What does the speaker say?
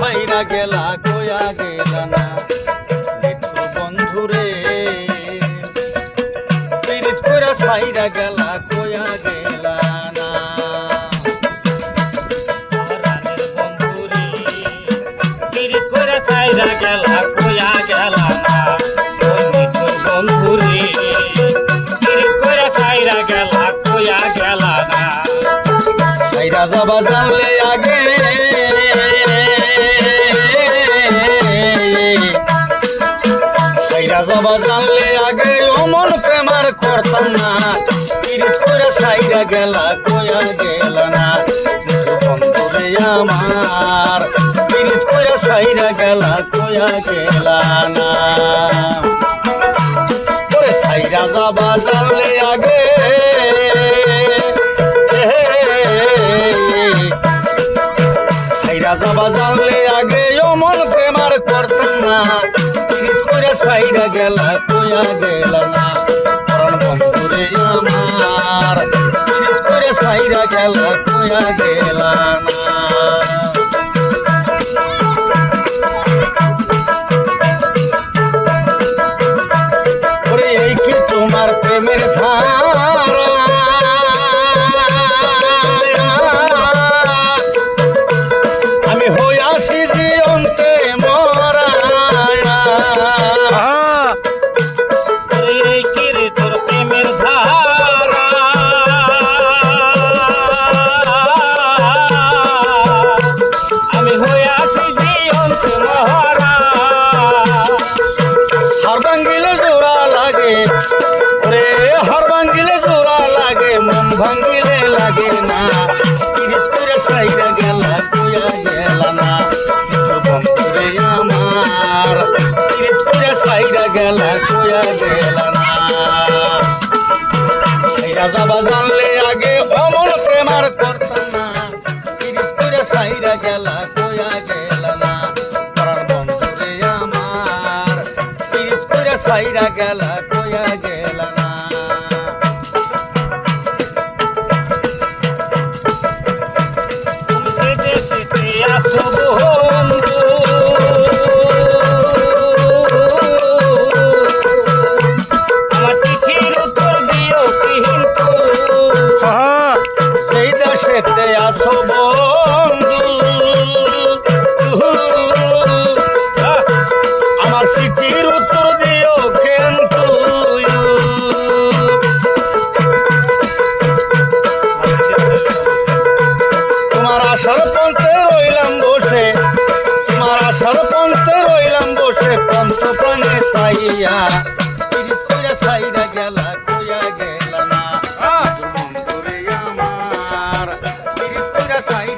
সাইরা গেলা কয়া গেলা না। সাইরা গেলা কয়া গেলা না। সাইরা গেলা কোয়া গেলা না। বন্ধুরে সাইরা গেলা কোয়া গেলা না। সাইরা যাবা করতাম না পিরিত করে সাইরা গেলা কয়া গেলা না বন্ধুরে আমার পিরিত করে সাইরা গেলা কয়া গেলা না সাইরা যাবা জানলে আগে সাইরা যাবা জানলে আগে অমন প্রেমার করতাম না করে সাইরা গেলা কয়া গেলা না বন্ধুরে আমার করে সাইরা গেলা কয়া গেলা ভাঙ্গিলে লাগে না। কিরিস্তুরে সাইরা গেলা, কুয়া গেলা না। বন্ধুরে আমার, কিরিস্তুরে সাইরা গেলা, কুয়া গেলা না। সাইরা যাবা আগে অমন প্রেমার করতাম না। কিরিস্তুরে সাইরা গেলা, কুয়া গেলা না। বন্ধুরে আমার, কিরিস্তুরে সাইরা গেলা, কুয়া গেলা no পঞ্চ প্রাণে সাইয়া সাইরা গেলা কইয়া গেলা না। আমার। সাইরা